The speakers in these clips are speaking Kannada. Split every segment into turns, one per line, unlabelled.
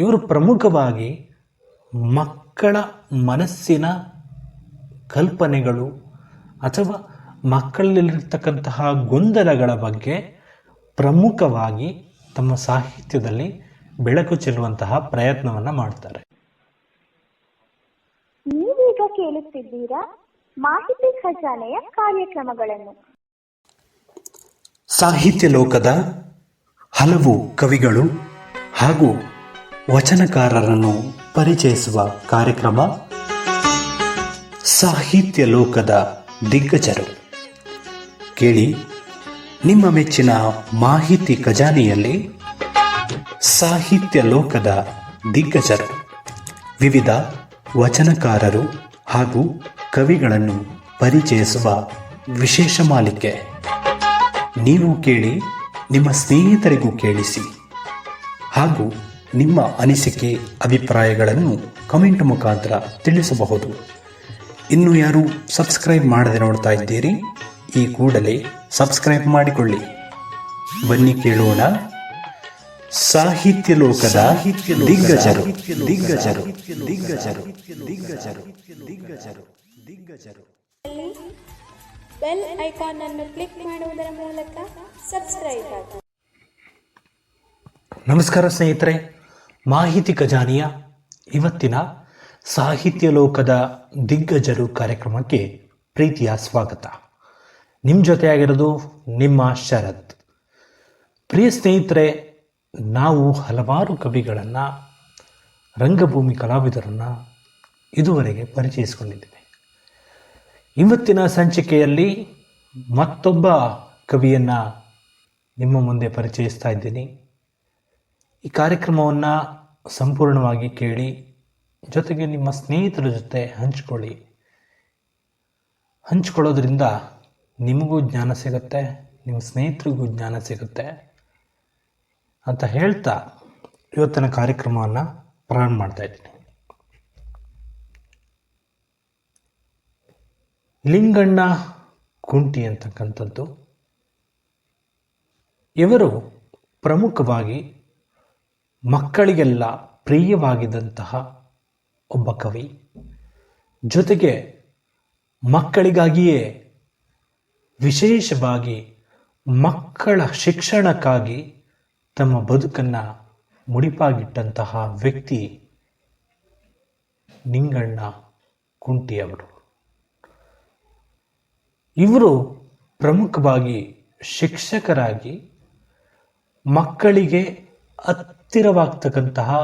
ಇವರು ಪ್ರಮುಖವಾಗಿ ಮಕ್ಕಳ ಮನಸ್ಸಿನ ಕಲ್ಪನೆಗಳು ಅಥವಾ ಮಕ್ಕಳಲ್ಲಿರ್ತಕ್ಕಂತಹ ಗೊಂದಲಗಳ ಬಗ್ಗೆ ಪ್ರಮುಖವಾಗಿ ತಮ್ಮ ಸಾಹಿತ್ಯದಲ್ಲಿ ಬೆಳಕು ಚೆಲ್ಲುವಂತಹ ಪ್ರಯತ್ನವನ್ನು ಮಾಡ್ತಾರೆ.
ನೀವೀಗ ಕೇಳುತ್ತಿದ್ದೀರಾ ಮಾಹಿತಿ ಖಜಾನೆಯ ಕಾರ್ಯಕ್ರಮಗಳನ್ನು.
ಸಾಹಿತ್ಯ ಲೋಕದ ಹಲವು ಕವಿಗಳು ಹಾಗೂ ವಚನಕಾರರನ್ನು ಪರಿಚಯಿಸುವ ಕಾರ್ಯಕ್ರಮ ಸಾಹಿತ್ಯ ಲೋಕದ ದಿಗ್ಗಜರು. ಕೇಳಿ, ನಿಮ್ಮ ಮೆಚ್ಚಿನ ಮಾಹಿತಿ ಖಜಾನೆಯಲ್ಲಿ ಸಾಹಿತ್ಯ ಲೋಕದ ದಿಗ್ಗಜರು. ವಿವಿಧ ವಚನಕಾರರು ಹಾಗೂ ಕವಿಗಳನ್ನು ಪರಿಚಯಿಸುವ ವಿಶೇಷ ಮಾಲಿಕೆ. ನೀವು ಕೇಳಿ, ನಿಮ್ಮ ಸ್ನೇಹಿತರಿಗೂ ಕೇಳಿಸಿ. ಹಾಗೂ ನಿಮ್ಮ ಅನಿಸಿಕೆ ಅಭಿಪ್ರಾಯಗಳನ್ನು ಕಮೆಂಟ್ ಮುಖಾಂತರ ತಿಳಿಸಬಹುದು. ಇನ್ನು ಯಾರು ಸಬ್ಸ್ಕ್ರೈಬ್ ಮಾಡದೆ ನೋಡ್ತಾ ಇದ್ದೀರಿ ಈ ಕೂಡಲೇ ಸಬ್ಸ್ಕ್ರೈಬ್ ಮಾಡಿಕೊಳ್ಳಿ. ಬನ್ನಿ ಕೇಳೋಣ. ಸಾಹಿತ್ಯ ಲೋಕದ ದಿಗ್ಗಜರು. ದಿಗ್ಗಜರು. ದಿಗ್ಗಜರು. ದಿಗ್ಗಜರು. ದಿಗ್ಗಜರು. ದಿಗ್ಗಜರು.
ಬೆಲ್ ಐಕಾನ್ ಅನ್ನು ಕ್ಲಿಕ್ ಮಾಡುವುದರ ಮೂಲಕ ಸಬ್ಸ್ಕ್ರೈಬ್ ಆಗಿ.
ನಮಸ್ಕಾರ ಸ್ನೇಹಿತರೆ. ಮಾಹಿತಿ ಖಜಾನಿಯ ಇವತ್ತಿನ ಸಾಹಿತ್ಯ ಲೋಕದ ದಿಗ್ಗಜರು ಕಾರ್ಯಕ್ರಮಕ್ಕೆ ಪ್ರೀತಿಯ ಸ್ವಾಗತ. ನಿಮ್ಮ ಜೊತೆಯಾಗಿರೋದು ನಿಮ್ಮ ಶರತ್. ಪ್ರಿಯ ಸ್ನೇಹಿತರೆ, ನಾವು ಹಲವಾರು ಕವಿಗಳನ್ನು, ರಂಗಭೂಮಿ ಕಲಾವಿದರನ್ನು ಇದುವರೆಗೆ ಪರಿಚಯಿಸಿಕೊಂಡಿದ್ದೇವೆ. ಇವತ್ತಿನ ಸಂಚಿಕೆಯಲ್ಲಿ ಮತ್ತೊಬ್ಬ ಕವಿಯನ್ನು ನಿಮ್ಮ ಮುಂದೆ ಪರಿಚಯಿಸ್ತಾ ಇದ್ದೀನಿ. ಈ ಕಾರ್ಯಕ್ರಮವನ್ನು ಸಂಪೂರ್ಣವಾಗಿ ಕೇಳಿ, ಜೊತೆಗೆ ನಿಮ್ಮ ಸ್ನೇಹಿತರ ಜೊತೆ ಹಂಚ್ಕೊಳ್ಳಿ. ಹಂಚ್ಕೊಳ್ಳೋದ್ರಿಂದ ನಿಮಗೂ ಜ್ಞಾನ ಸಿಗುತ್ತೆ, ನಿಮ್ಮ ಸ್ನೇಹಿತರಿಗೂ ಜ್ಞಾನ ಸಿಗುತ್ತೆ ಅಂತ ಹೇಳ್ತಾ ಇವತ್ತಿನ ಕಾರ್ಯಕ್ರಮವನ್ನು ಪ್ರಾರಂಭ ಮಾಡ್ತಾ ಇದ್ದೀನಿ. ಲಿಂಗಣ್ಣ ಕುಂಟಿ ಅಂತಕ್ಕಂಥದ್ದು, ಇವರು ಪ್ರಮುಖವಾಗಿ ಮಕ್ಕಳಿಗೆಲ್ಲ ಪ್ರಿಯವಾಗಿದ್ದಂತಹ ಒಬ್ಬ ಕವಿ. ಜೊತೆಗೆ ಮಕ್ಕಳಿಗಾಗಿಯೇ ವಿಶೇಷವಾಗಿ ಮಕ್ಕಳ ಶಿಕ್ಷಣಕ್ಕಾಗಿ ತಮ್ಮ ಬದುಕನ್ನು ಮುಡಿಪಾಗಿಟ್ಟಂತಹ ವ್ಯಕ್ತಿ ನಿಂಗಣ್ಣ ಕುಂಟಿಯವರು. ಇವರು ಪ್ರಮುಖವಾಗಿ ಶಿಕ್ಷಕರಾಗಿ ಮಕ್ಕಳಿಗೆ ಹತ್ತಿರವಾಗ್ತಕ್ಕಂತಹ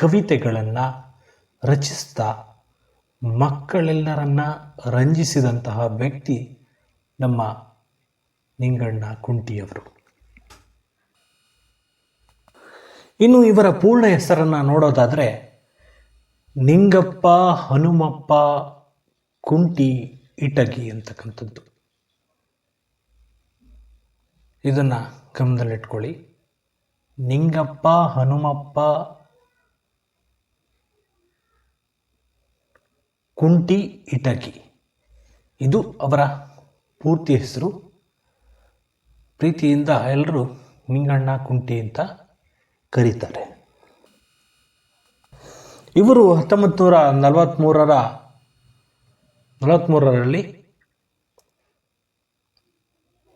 ಕವಿತೆಗಳನ್ನು ರಚಿಸ್ತಾ ಮಕ್ಕಳೆಲ್ಲರನ್ನ ರಂಜಿಸಿದಂತಹ ವ್ಯಕ್ತಿ ನಮ್ಮ ನಿಂಗಣ್ಣ ಕುಂಟಿಯವರು. ಇನ್ನು ಇವರ ಪೂರ್ಣ ಹೆಸರನ್ನು ನೋಡೋದಾದರೆ ನಿಂಗಪ್ಪ, ಹನುಮಪ್ಪ, ಕುಂಟಿ, ಇಟಗಿ ಅಂತಕ್ಕಂಥದ್ದು. ಇದನ್ನು ಗಮನದಲ್ಲಿಟ್ಕೊಳ್ಳಿ. ನಿಂಗಪ್ಪ, ಹನುಮಪ್ಪ, ಕುಂಟಿ, ಇಟಕಿ. ಇದು ಅವರ ಪೂರ್ತಿ ಹೆಸರು. ಪ್ರೀತಿಯಿಂದ ಎಲ್ಲರೂ ನಿಂಗಣ್ಣ, ಕುಂಟಿ ಅಂತ ಕರೀತಾರೆ. ಇವರು ಹತ್ತೊಂಬತ್ತು ನೂರ ನಲವತ್ತ್ಮೂರರ ನಲವತ್ತ್ಮೂರರಲ್ಲಿ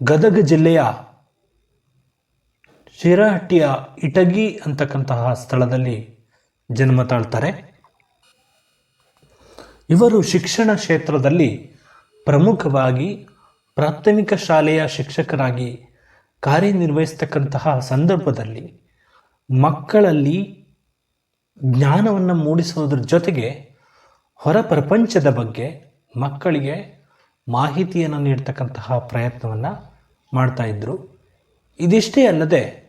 ಗದಗ ಜಿಲ್ಲೆಯ ಶಿರಹಟ್ಟಿಯ ಇಟಗಿ ಅಂತಕ್ಕಂತಹ ಸ್ಥಳದಲ್ಲಿ ಜನ್ಮ ತಾಳ್ತಾರೆ. ಇವರು ಶಿಕ್ಷಣ ಕ್ಷೇತ್ರದಲ್ಲಿ ಪ್ರಮುಖವಾಗಿ ಪ್ರಾಥಮಿಕ ಶಾಲೆಯ ಶಿಕ್ಷಕರಾಗಿ ಕಾರ್ಯನಿರ್ವಹಿಸ್ತಕ್ಕಂತಹ ಸಂದರ್ಭದಲ್ಲಿ ಮಕ್ಕಳಲ್ಲಿ ಜ್ಞಾನವನ್ನು ಮೂಡಿಸುವುದರ ಜೊತೆಗೆ ಹೊರ ಪ್ರಪಂಚದ ಬಗ್ಗೆ ಮಕ್ಕಳಿಗೆ ಮಾಹಿತಿಯನ್ನು ನೀಡ್ತಕ್ಕಂತಹ ಪ್ರಯತ್ನವನ್ನು ಮಾಡ್ತಾಯಿದ್ರು ಇದಿಷ್ಟೇ ಅಲ್ಲದೆ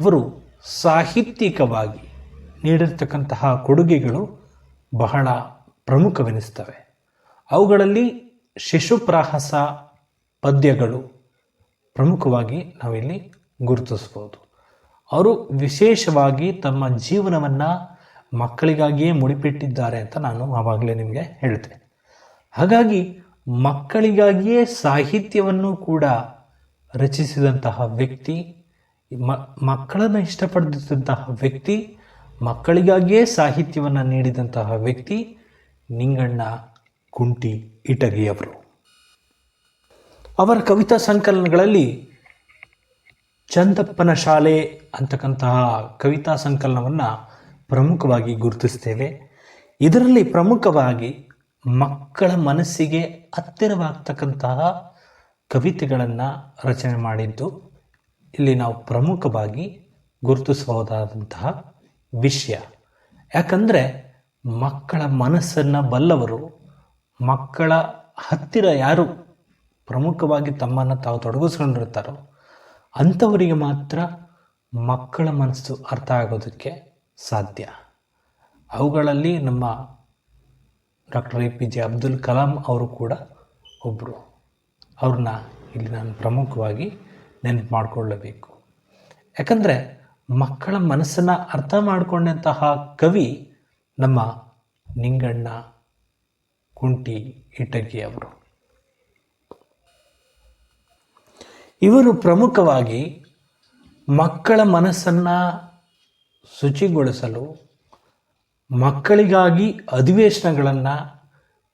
ಅವರು ಸಾಹಿತ್ಯಿಕವಾಗಿ ನೀಡಿರ್ತಕ್ಕಂತಹ ಕೊಡುಗೆಗಳು ಬಹಳ ಪ್ರಮುಖವೆನಿಸ್ತವೆ. ಅವುಗಳಲ್ಲಿ ಶಿಶುಪ್ರಾಹಸ ಪದ್ಯಗಳು ಪ್ರಮುಖವಾಗಿ ನಾವಿಲ್ಲಿ ಗುರುತಿಸ್ಬೋದು ಅವರು ವಿಶೇಷವಾಗಿ ತಮ್ಮ ಜೀವನವನ್ನು ಮಕ್ಕಳಿಗಾಗಿಯೇ ಮುಡಿಪಿಟ್ಟಿದ್ದಾರೆ ಅಂತ ನಾನು ಆವಾಗಲೇ ನಿಮಗೆ ಹೇಳ್ತೇನೆ. ಹಾಗಾಗಿ ಮಕ್ಕಳಿಗಾಗಿಯೇ ಸಾಹಿತ್ಯವನ್ನು ಕೂಡ ರಚಿಸಿದಂತಹ ವ್ಯಕ್ತಿ ಮಕ್ಕಳನ್ನು ಇಷ್ಟಪಡ್ತಿದ್ದಂತಹ ವ್ಯಕ್ತಿ, ಮಕ್ಕಳಿಗಾಗಿಯೇ ಸಾಹಿತ್ಯವನ್ನು ನೀಡಿದಂತಹ ವ್ಯಕ್ತಿ ನಿಂಗಣ್ಣ ಕುಂಟಿ ಇಟಗಿಯವರು ಅವರ ಕವಿತಾ ಸಂಕಲನಗಳಲ್ಲಿ ಚಂದಪ್ಪನ ಶಾಲೆ ಅಂತಕ್ಕಂತಹ ಕವಿತಾ ಸಂಕಲನವನ್ನು ಪ್ರಮುಖವಾಗಿ ಗುರುತಿಸ್ತೇವೆ. ಇದರಲ್ಲಿ ಪ್ರಮುಖವಾಗಿ ಮಕ್ಕಳ ಮನಸ್ಸಿಗೆ ಹತ್ತಿರವಾಗ್ತಕ್ಕಂತಹ ಕವಿತೆಗಳನ್ನು ರಚನೆ ಮಾಡಿದ್ದು ಇಲ್ಲಿ ನಾವು ಪ್ರಮುಖವಾಗಿ ಗುರುತಿಸಬಹುದಾದಂತಹ ವಿಷಯ. ಯಾಕಂದರೆ ಮಕ್ಕಳ ಮನಸ್ಸನ್ನು ಬಲ್ಲವರು, ಮಕ್ಕಳ ಹತ್ತಿರ ಯಾರು ಪ್ರಮುಖವಾಗಿ ತಮ್ಮನ್ನು ತಾವು ತೊಡಗಿಸ್ಕೊಂಡಿರ್ತಾರೋ ಅಂಥವರಿಗೆ ಮಾತ್ರ ಮಕ್ಕಳ ಮನಸ್ಸು ಅರ್ಥ ಆಗೋದಕ್ಕೆ ಸಾಧ್ಯ. ಅವುಗಳಲ್ಲಿ ನಮ್ಮ doctor A P J Abdul Kalam ಅವರು ಕೂಡ ಒಬ್ಬರು ಅವ್ರನ್ನ ಇಲ್ಲಿ ನಾನು ಪ್ರಮುಖವಾಗಿ ನೆನಪು ಮಾಡಿಕೊಳ್ಳಬೇಕು. ಯಾಕಂದರೆ ಮಕ್ಕಳ ಮನಸ್ಸನ್ನು ಅರ್ಥ ಮಾಡಿಕೊಂಡಂತಹ ಕವಿ ನಮ್ಮ ನಿಂಗಣ್ಣ ಕುಂಟಿ ಇಟಗಿಯವರು ಇವರು ಪ್ರಮುಖವಾಗಿ ಮಕ್ಕಳ ಮನಸ್ಸನ್ನು ಶುಚಿಗೊಳಿಸಲು ಮಕ್ಕಳಿಗಾಗಿ ಅಧಿವೇಶನಗಳನ್ನು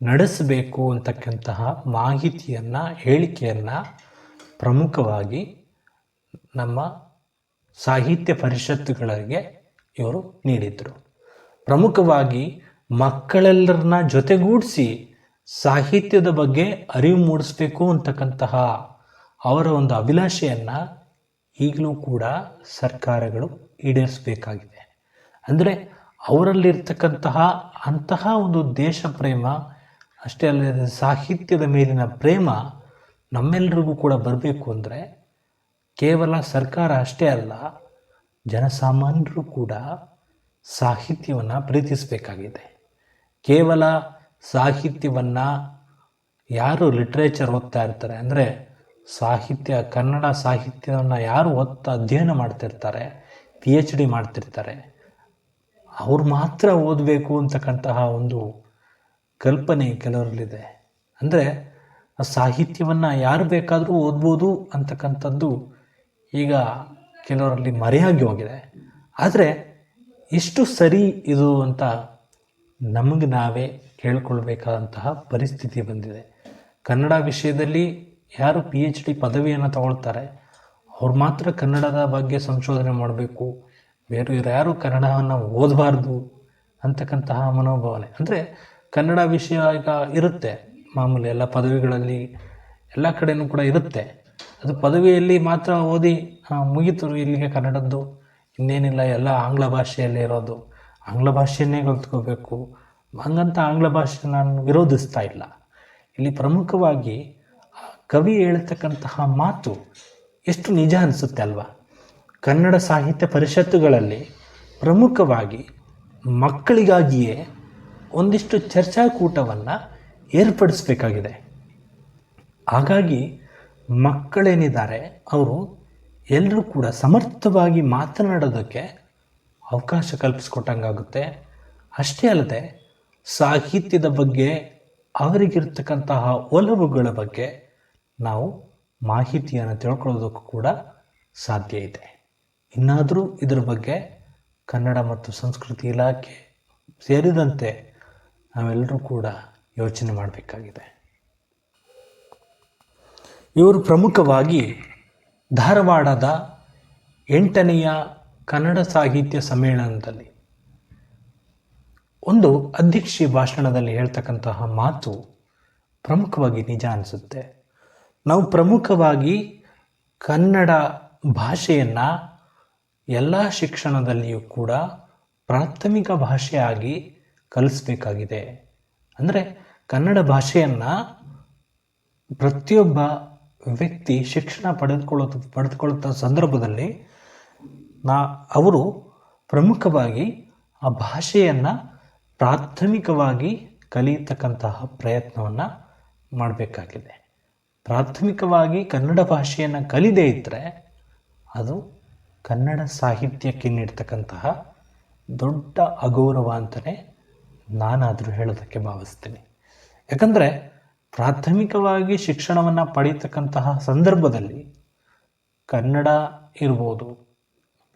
ನಡೆಸಬೇಕು ಅಂತಕ್ಕಂತಹ ಮಾಹಿತಿಯನ್ನು, ಹೇಳಿಕೆಯನ್ನು ಪ್ರಮುಖವಾಗಿ ನಮ್ಮ ಸಾಹಿತ್ಯ ಪರಿಷತ್ತುಗಳಿಗೆ ಇವರು ನೀಡಿದರು. ಪ್ರಮುಖವಾಗಿ ಮಕ್ಕಳೆಲ್ಲರನ್ನ ಜೊತೆಗೂಡಿಸಿ ಸಾಹಿತ್ಯದ ಬಗ್ಗೆ ಅರಿವು ಮೂಡಿಸ್ಬೇಕು ಅಂತಕ್ಕಂತಹ ಅವರ ಒಂದು ಅಭಿಲಾಷೆಯನ್ನು ಈಗಲೂ ಕೂಡ ಸರ್ಕಾರಗಳು ಈಡೇರಿಸಬೇಕಾಗಿದೆ. ಅಂದರೆ ಅವರಲ್ಲಿರ್ತಕ್ಕಂತಹ ಅಂತಹ ಒಂದು ದೇಶ ಪ್ರೇಮ, ಅಷ್ಟೇ ಅಲ್ಲದೆ ಸಾಹಿತ್ಯದ ಮೇಲಿನ ಪ್ರೇಮ ನಮ್ಮೆಲ್ಲರಿಗೂ ಕೂಡ ಬರಬೇಕು ಅಂದರೆ ಕೇವಲ ಸರ್ಕಾರ ಅಷ್ಟೇ ಅಲ್ಲ, ಜನಸಾಮಾನ್ಯರು ಕೂಡ ಸಾಹಿತ್ಯವನ್ನು ಪ್ರೀತಿಸಬೇಕಾಗಿದೆ. ಕೇವಲ ಸಾಹಿತ್ಯವನ್ನು ಯಾರು ಲಿಟ್ರೇಚರ್ ಓದ್ತಾ ಇರ್ತಾರೆ, ಅಂದರೆ ಸಾಹಿತ್ಯ, ಕನ್ನಡ ಸಾಹಿತ್ಯವನ್ನು ಯಾರು ಓದ್ತಾ, ಅಧ್ಯಯನ ಮಾಡ್ತಿರ್ತಾರೆ ಪಿ ಎಚ್ ಡಿ ಮಾಡ್ತಿರ್ತಾರೆ, ಅವ್ರು ಮಾತ್ರ ಓದಬೇಕು ಅಂತಕ್ಕಂತಹ ಒಂದು ಕಲ್ಪನೆ ಕೆಲವರಲ್ಲಿದೆ. ಅಂದರೆ ಸಾಹಿತ್ಯವನ್ನು ಯಾರು ಬೇಕಾದರೂ ಓದ್ಬೋದು ಅಂತಕ್ಕಂಥದ್ದು ಈಗ ಕೆಲವರಲ್ಲಿ ಮರೆಯಾಗಿ ಹೋಗಿದೆ. ಆದರೆ ಎಷ್ಟು ಸರಿ ಇದು ಅಂತ ನಮಗೆ ನಾವೇ ಕೇಳ್ಕೊಳ್ಬೇಕಾದಂತಹ ಪರಿಸ್ಥಿತಿ ಬಂದಿದೆ. ಕನ್ನಡ ವಿಷಯದಲ್ಲಿ ಯಾರು ಪಿ ಎಚ್ ಡಿ ಪದವಿಯನ್ನು ತಗೊಳ್ತಾರೆ, ಅವ್ರು ಮಾತ್ರ ಕನ್ನಡದ ಬಗ್ಗೆ ಸಂಶೋಧನೆ ಮಾಡಬೇಕು, ಬೇರೆ ಯಾರು ಕನ್ನಡವನ್ನು ಓದಬಾರ್ದು ಅಂತಕ್ಕಂತಹ ಮನೋಭಾವನೆ. ಅಂದರೆ ಕನ್ನಡ ವಿಷಯ ಈಗ ಇರುತ್ತೆ, ಮಾಮೂಲಿ ಎಲ್ಲ ಪದವಿಗಳಲ್ಲಿ ಎಲ್ಲ ಕಡೆಯೂ ಕೂಡ ಇರುತ್ತೆ. ಅದು ಪದವಿಯಲ್ಲಿ ಮಾತ್ರ ಓದಿ ಮುಗಿತರು ಮುಗೀತು ಇಲ್ಲಿಗೆ ಕನ್ನಡದ್ದು. ಇನ್ನೇನಿಲ್ಲ, ಎಲ್ಲ ಆಂಗ್ಲ ಭಾಷೆಯಲ್ಲೇ ಇರೋದು. ಆಂಗ್ಲ ಭಾಷೆಯನ್ನೇ ಕಲ್ತ್ಕೋಬೇಕು. ಹಂಗಂತ ಆಂಗ್ಲ ಭಾಷೆ ನಾನು ವಿರೋಧಿಸ್ತಾ ಇಲ್ಲ. ಇಲ್ಲಿ ಪ್ರಮುಖವಾಗಿ ಕವಿ ಹೇಳ್ತಕ್ಕಂತಹ ಮಾತು ಎಷ್ಟು ನಿಜ ಅನಿಸುತ್ತೆ ಅಲ್ವಾ? ಕನ್ನಡ ಸಾಹಿತ್ಯ ಪರಿಷತ್ತುಗಳಲ್ಲಿ ಪ್ರಮುಖವಾಗಿ ಮಕ್ಕಳಿಗಾಗಿಯೇ ಒಂದಿಷ್ಟು ಚರ್ಚಾಕೂಟವನ್ನು ಏರ್ಪಡಿಸಬೇಕಾಗಿದೆ. ಹಾಗಾಗಿ ಮಕ್ಕಳೇನಿದ್ದಾರೆ, ಅವರು ಎಲ್ಲರೂ ಕೂಡ ಸಮರ್ಥವಾಗಿ ಮಾತನಾಡೋದಕ್ಕೆ ಅವಕಾಶ ಕಲ್ಪಿಸ್ಕೊಟ್ಟಂಗಾಗುತ್ತೆ. ಅಷ್ಟೇ ಅಲ್ಲದೆ, ಸಾಹಿತ್ಯದ ಬಗ್ಗೆ, ಅವರಿಗಿರ್ತಕ್ಕಂತಹ ಒಲವುಗಳ ಬಗ್ಗೆ ನಾವು ಮಾಹಿತಿಯನ್ನು ತಿಳ್ಕೊಳ್ಳೋದಕ್ಕೂ ಕೂಡ ಸಾಧ್ಯ ಇದೆ. ಇನ್ನಾದರೂ ಇದರ ಬಗ್ಗೆ ಕನ್ನಡ ಮತ್ತು ಸಂಸ್ಕೃತಿ ಇಲಾಖೆ ಸೇರಿದಂತೆ ನಾವೆಲ್ಲರೂ ಕೂಡ ಯೋಚನೆ ಮಾಡಬೇಕಾಗಿದೆ. ಇವರು ಪ್ರಮುಖವಾಗಿ ಧಾರವಾಡದ ಎಂಟನೆಯ ಕನ್ನಡ ಸಾಹಿತ್ಯ ಸಮ್ಮೇಳನದಲ್ಲಿ ಒಂದು ಅಧ್ಯಕ್ಷೀಯ ಭಾಷಣದಲ್ಲಿ ಹೇಳ್ತಕ್ಕಂತಹ ಮಾತು ಪ್ರಮುಖವಾಗಿ ನಿಜ ಅನಿಸುತ್ತೆ. ನಾವು ಪ್ರಮುಖವಾಗಿ ಕನ್ನಡ ಭಾಷೆಯನ್ನು ಎಲ್ಲ ಶಿಕ್ಷಣದಲ್ಲಿಯೂ ಕೂಡ ಪ್ರಾಥಮಿಕ ಭಾಷೆಯಾಗಿ ಕಲಿಸ್ಬೇಕಾಗಿದೆ. ಅಂದರೆ ಕನ್ನಡ ಭಾಷೆಯನ್ನು ಪ್ರತಿಯೊಬ್ಬ ವ್ಯಕ್ತಿ ಶಿಕ್ಷಣ ಪಡೆದುಕೊಳ್ಳುತ್ತ ಪಡೆದುಕೊಳ್ಳುತ್ತ ಸಂದರ್ಭದಲ್ಲಿ ನಾ, ಅವರು ಪ್ರಮುಖವಾಗಿ ಆ ಭಾಷೆಯನ್ನು ಪ್ರಾಥಮಿಕವಾಗಿ ಕಲಿಯತಕ್ಕಂತಹ ಪ್ರಯತ್ನವನ್ನು ಮಾಡಬೇಕಾಗಿದೆ. ಪ್ರಾಥಮಿಕವಾಗಿ ಕನ್ನಡ ಭಾಷೆಯನ್ನು ಕಲಿದೇ ಇದ್ದರೆ ಅದು ಕನ್ನಡ ಸಾಹಿತ್ಯಕ್ಕೆ ನೀಡ್ತಕ್ಕಂತಹ ದೊಡ್ಡ ಅಗೌರವ ಅಂತಲೇ ನಾನಾದರೂ ಹೇಳೋದಕ್ಕೆ ಭಾವಿಸ್ತೀನಿ. ಯಾಕಂದರೆ ಪ್ರಾಥಮಿಕವಾಗಿ ಶಿಕ್ಷಣವನ್ನು ಪಡೀತಕ್ಕಂತಹ ಸಂದರ್ಭದಲ್ಲಿ ಕನ್ನಡ ಇರ್ಬೋದು,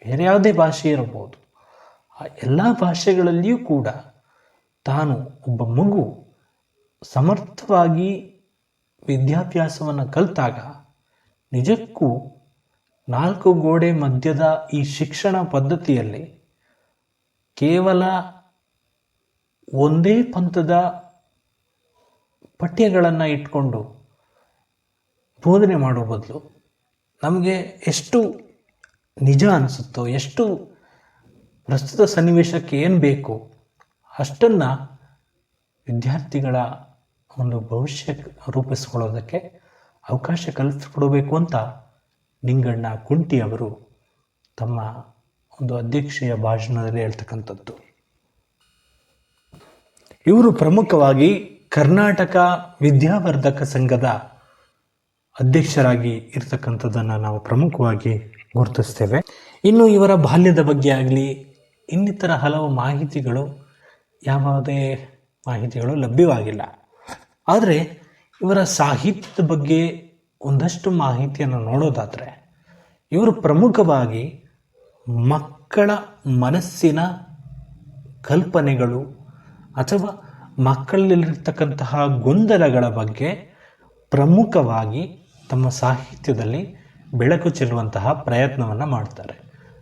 ಬೇರೆ ಯಾವುದೇ ಭಾಷೆ ಇರ್ಬೋದು, ಆ ಎಲ್ಲ ಭಾಷೆಗಳಲ್ಲಿಯೂ ಕೂಡ ತಾನು ಒಬ್ಬ ಮಗು ಸಮರ್ಥವಾಗಿ ವಿದ್ಯಾಭ್ಯಾಸವನ್ನು ಕಲಿತಾಗ ನಿಜಕ್ಕೂ ನಾಲ್ಕು ಗೋಡೆ ಮಧ್ಯದ ಈ ಶಿಕ್ಷಣ ಪದ್ಧತಿಯಲ್ಲಿ ಕೇವಲ ಒಂದೇ ಪಂಥದ ಪಠ್ಯಗಳನ್ನು ಇಟ್ಕೊಂಡು ಬೋಧನೆ ಮಾಡೋ ಬದಲು ನಮಗೆ ಎಷ್ಟು ನಿಜ ಅನಿಸುತ್ತೋ, ಎಷ್ಟು ಪ್ರಸ್ತುತ ಸನ್ನಿವೇಶಕ್ಕೆ ಏನು ಬೇಕು ಅಷ್ಟನ್ನು ವಿದ್ಯಾರ್ಥಿಗಳ ಒಂದು ಭವಿಷ್ಯ ರೂಪಿಸ್ಕೊಳ್ಳೋದಕ್ಕೆ ಅವಕಾಶ ಕಲ್ಪಿಸ್ಕೊಡಬೇಕು ಅಂತ ನಿಂಗಣ್ಣ ಕುಂಟಿ ಅವರು ತಮ್ಮ ಒಂದು ಅಧ್ಯಕ್ಷೀಯ ಭಾಷಣದಲ್ಲಿ ಹೇಳ್ತಕ್ಕಂಥದ್ದು. ಇವರು ಪ್ರಮುಖವಾಗಿ ಕರ್ನಾಟಕ ವಿದ್ಯಾವರ್ಧಕ ಸಂಘದ ಅಧ್ಯಕ್ಷರಾಗಿ ಇರ್ತಕ್ಕಂಥದ್ದನ್ನು ನಾವು ಪ್ರಮುಖವಾಗಿ ಗುರುತಿಸ್ತೇವೆ. ಇನ್ನು ಇವರ ಬಾಲ್ಯದ ಬಗ್ಗೆ ಆಗಲಿ, ಇನ್ನಿತರ ಹಲವು ಮಾಹಿತಿಗಳು ಯಾವುದೇ ಮಾಹಿತಿಗಳು ಲಭ್ಯವಾಗಿಲ್ಲ. ಆದರೆ ಇವರ ಸಾಹಿತ್ಯದ ಬಗ್ಗೆ ಒಂದಷ್ಟು ಮಾಹಿತಿಯನ್ನು ನೋಡೋದಾದರೆ, ಇವರು ಪ್ರಮುಖವಾಗಿ ಮಕ್ಕಳ ಮನಸ್ಸಿನ ಕಲ್ಪನೆಗಳು ಅಥವಾ ಮಕ್ಕಳಲ್ಲಿರ್ತಕ್ಕಂತಹ ಗೊಂದಲಗಳ ಬಗ್ಗೆ ಪ್ರಮುಖವಾಗಿ ತಮ್ಮ ಸಾಹಿತ್ಯದಲ್ಲಿ ಬೆಳಕು ಚೆಲ್ಲುವಂತಹ ಪ್ರಯತ್ನವನ್ನು ಮಾಡ್ತಾರೆ.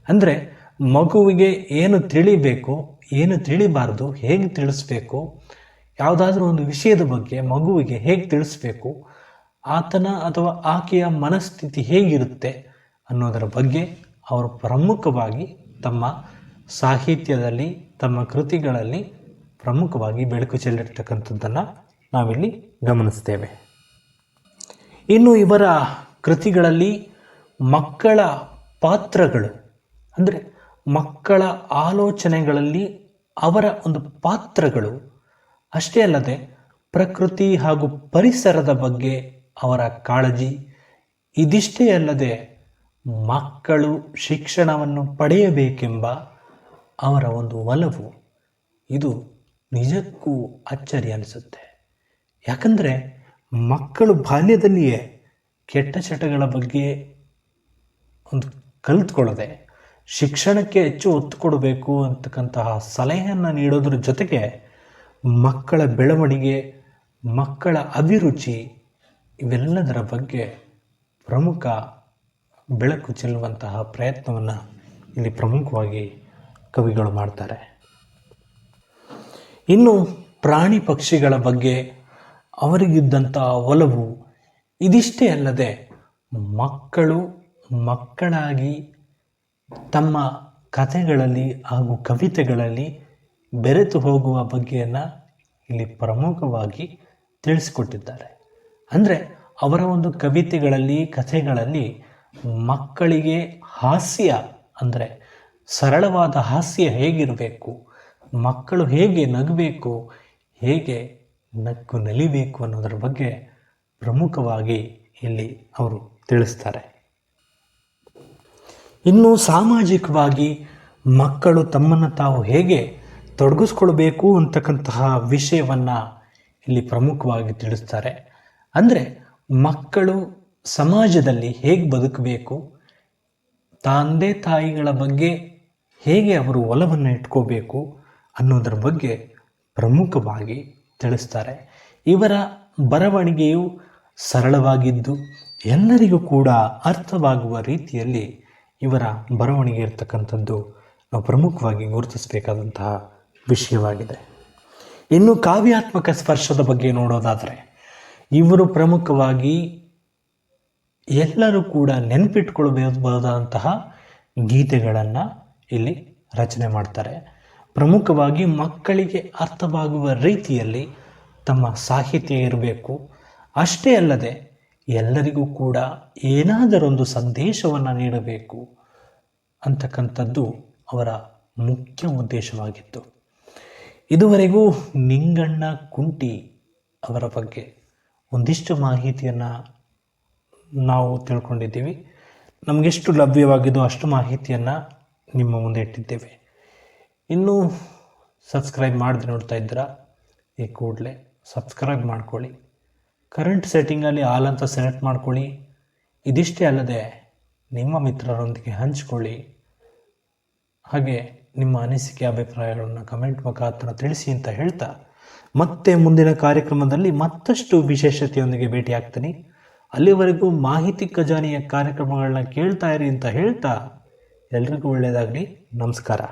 ಅಂದರೆ ಮಗುವಿಗೆ ಏನು ತಿಳಿಬೇಕು, ಏನು ತಿಳಿಬಾರ್ದು, ಹೇಗೆ ತಿಳಿಸ್ಬೇಕು, ಯಾವುದಾದ್ರೂ ಒಂದು ವಿಷಯದ ಬಗ್ಗೆ ಮಗುವಿಗೆ ಹೇಗೆ ತಿಳಿಸ್ಬೇಕು, ಆತನ ಅಥವಾ ಆಕೆಯ ಮನಸ್ಥಿತಿ ಹೇಗಿರುತ್ತೆ ಅನ್ನೋದರ ಬಗ್ಗೆ ಅವರು ಪ್ರಮುಖವಾಗಿ ತಮ್ಮ ಸಾಹಿತ್ಯದಲ್ಲಿ, ತಮ್ಮ ಕೃತಿಗಳಲ್ಲಿ ಪ್ರಮುಖವಾಗಿ ಬೆಳಕು ಚೆಲ್ಲಿರ್ತಕ್ಕಂಥದ್ದನ್ನು ನಾವಿಲ್ಲಿ ಗಮನಿಸ್ತೇವೆ. ಇನ್ನು ಇವರ ಕೃತಿಗಳಲ್ಲಿ ಮಕ್ಕಳ ಪಾತ್ರಗಳು, ಅಂದರೆ ಮಕ್ಕಳ ಆಲೋಚನೆಗಳಲ್ಲಿ ಅವರ ಒಂದು ಪಾತ್ರಗಳು ಅಷ್ಟೇ ಅಲ್ಲದೆ ಪ್ರಕೃತಿ ಹಾಗೂ ಪರಿಸರದ ಬಗ್ಗೆ ಅವರ ಕಾಳಜಿ, ಇದಿಷ್ಟೇ ಅಲ್ಲದೆ ಮಕ್ಕಳು ಶಿಕ್ಷಣವನ್ನು ಪಡೆಯಬೇಕೆಂಬ ಅವರ ಒಂದು ಒಲವು, ಇದು ನಿಜಕ್ಕೂ ಅಚ್ಚರಿ ಅನಿಸುತ್ತೆ. ಯಾಕಂದರೆ ಮಕ್ಕಳು ಬಾಲ್ಯದಲ್ಲಿಯೇ ಕೆಟ್ಟ ಚಟಗಳ ಬಗ್ಗೆ ಒಂದು ಕಲಿತ್ಕೊಳ್ಳದೆ, ಶಿಕ್ಷಣಕ್ಕೆ ಹೆಚ್ಚು ಒತ್ತು ಕೊಡಬೇಕು ಅಂತಕ್ಕಂತಹ ಸಲಹೆಯನ್ನು ನೀಡೋದ್ರ ಜೊತೆಗೆ ಮಕ್ಕಳ ಬೆಳವಣಿಗೆ, ಮಕ್ಕಳ ಅಭಿರುಚಿ ಇವೆಲ್ಲದರ ಬಗ್ಗೆ ಪ್ರಮುಖ ಬೆಳಕು ಚೆಲ್ಲುವಂತಹ ಪ್ರಯತ್ನವನ್ನು ಇಲ್ಲಿ ಪ್ರಮುಖವಾಗಿ ಕವಿಗಳು ಮಾಡ್ತಾರೆ. ಇನ್ನು ಪ್ರಾಣಿ ಪಕ್ಷಿಗಳ ಬಗ್ಗೆ ಅವರಿಗಿದ್ದಂಥ ಒಲವು ಇದಿಷ್ಟೇ ಅಲ್ಲದೆ ಮಕ್ಕಳು ಮಕ್ಕಳಾಗಿ ತಮ್ಮ ಕಥೆಗಳಲ್ಲಿ ಹಾಗೂ ಕವಿತೆಗಳಲ್ಲಿ ಬೆರೆತು ಹೋಗುವ ಬಗ್ಗೆಯನ್ನು ಇಲ್ಲಿ ಪ್ರಮುಖವಾಗಿ ತಿಳಿಸಿಕೊಟ್ಟಿದ್ದಾರೆ. ಅಂದರೆ ಅವರ ಒಂದು ಕವಿತೆಗಳಲ್ಲಿ, ಕಥೆಗಳಲ್ಲಿ ಮಕ್ಕಳಿಗೆ ಹಾಸ್ಯ ಅಂದರೆ ಸರಳವಾದ ಹಾಸ್ಯ ಹೇಗಿರಬೇಕು? ಮಕ್ಕಳು ಹೇಗೆ ನಗಬೇಕು, ಹೇಗೆ ನಕ್ಕು ನಲಿಬೇಕು ಅನ್ನೋದರ ಬಗ್ಗೆ ಪ್ರಮುಖವಾಗಿ ಇಲ್ಲಿ ಅವರು ತಿಳಿಸ್ತಾರೆ. ಇನ್ನು ಸಾಮಾಜಿಕವಾಗಿ ಮಕ್ಕಳು ತಮ್ಮನ್ನು ತಾವು ಹೇಗೆ ತೊಡಗಿಸ್ಕೊಳ್ಬೇಕು ಅಂತಕ್ಕಂತಹ ವಿಷಯವನ್ನು ಇಲ್ಲಿ ಪ್ರಮುಖವಾಗಿ ತಿಳಿಸ್ತಾರೆ. ಅಂದರೆ ಮಕ್ಕಳು ಸಮಾಜದಲ್ಲಿ ಹೇಗೆ ಬದುಕಬೇಕು, ತಂದೆ ತಾಯಿಗಳ ಬಗ್ಗೆ ಹೇಗೆ ಅವರು ಒಲವನ್ನು ಇಟ್ಕೋಬೇಕು ಅನ್ನೋದರ ಬಗ್ಗೆ ಪ್ರಮುಖವಾಗಿ ತಿಳಿಸ್ತಾರೆ. ಇವರ ಬರವಣಿಗೆಯು ಸರಳವಾಗಿದ್ದು ಎಲ್ಲರಿಗೂ ಕೂಡ ಅರ್ಥವಾಗುವ ರೀತಿಯಲ್ಲಿ ಇವರ ಬರವಣಿಗೆ ಇರತಕ್ಕಂಥದ್ದು ನಾವು ಪ್ರಮುಖವಾಗಿ ಗುರುತಿಸಬೇಕಾದಂತಹ ವಿಷಯವಾಗಿದೆ. ಇನ್ನು ಕಾವ್ಯಾತ್ಮಕ ಸ್ಪರ್ಶದ ಬಗ್ಗೆ ನೋಡೋದಾದರೆ ಇವರು ಪ್ರಮುಖವಾಗಿ ಎಲ್ಲರೂ ಕೂಡ ನೆನಪಿಟ್ಕೊಳ್ಬಹುದಾದಂತಹ ಗೀತೆಗಳನ್ನು ಇಲ್ಲಿ ರಚನೆ ಮಾಡ್ತಾರೆ. ಪ್ರಮುಖವಾಗಿ ಮಕ್ಕಳಿಗೆ ಅರ್ಥವಾಗುವ ರೀತಿಯಲ್ಲಿ ತಮ್ಮ ಸಾಹಿತ್ಯ ಇರಬೇಕು. ಅಷ್ಟೇ ಅಲ್ಲದೆ ಎಲ್ಲರಿಗೂ ಕೂಡ ಏನಾದರೊಂದು ಸಂದೇಶವನ್ನು ನೀಡಬೇಕು ಅಂತಕ್ಕಂಥದ್ದು ಅವರ ಮುಖ್ಯ ಉದ್ದೇಶವಾಗಿತ್ತು. ಇದುವರೆಗೂ ನಿಂಗಣ್ಣ ಕುಂಟಿ ಅವರ ಬಗ್ಗೆ ಒಂದಿಷ್ಟು ಮಾಹಿತಿಯನ್ನು ನಾವು ತಿಳ್ಕೊಂಡಿದ್ದೀವಿ. ನಮಗೆಷ್ಟು ಲಭ್ಯವಾಗಿದೋ ಅಷ್ಟು ಮಾಹಿತಿಯನ್ನು ನಿಮ್ಮ ಮುಂದೆ ಇಟ್ಟಿದ್ದೇವೆ. ಇನ್ನೂ ಸಬ್ಸ್ಕ್ರೈಬ್ ಮಾಡಿದ್ರೆ ನೋಡ್ತಾ ಇದ್ದೀರಾ, ಈ ಕೂಡಲೇ ಸಬ್ಸ್ಕ್ರೈಬ್ ಮಾಡ್ಕೊಳ್ಳಿ. ಕರೆಂಟ್ ಸೆಟ್ಟಿಂಗಲ್ಲಿ ಆಲ್ ಅಂತ ಸೆಲೆಕ್ಟ್ ಮಾಡ್ಕೊಳ್ಳಿ. ಇದಿಷ್ಟೇ ಅಲ್ಲದೆ ನಿಮ್ಮ ಮಿತ್ರರೊಂದಿಗೆ ಹಂಚಿಕೊಳ್ಳಿ. ಹಾಗೆ ನಿಮ್ಮ ಅನಿಸಿಕೆ, ಅಭಿಪ್ರಾಯಗಳನ್ನು ಕಮೆಂಟ್ ಮುಖಾಂತರ ತಿಳಿಸಿ ಅಂತ ಹೇಳ್ತಾ ಮತ್ತೆ ಮುಂದಿನ ಕಾರ್ಯಕ್ರಮದಲ್ಲಿ ಮತ್ತಷ್ಟು ವಿಶೇಷತೆಯೊಂದಿಗೆ ಭೇಟಿಯಾಗ್ತೀನಿ. ಅಲ್ಲಿವರೆಗೂ ಮಾಹಿತಿ ಖಜಾನೆಯ ಕಾರ್ಯಕ್ರಮಗಳನ್ನ ಕೇಳ್ತಾ ಇರಿ ಅಂತ ಹೇಳ್ತಾ ಎಲ್ರಿಗೂ ಒಳ್ಳೆಯದಾಗಲಿ. ನಮಸ್ಕಾರ.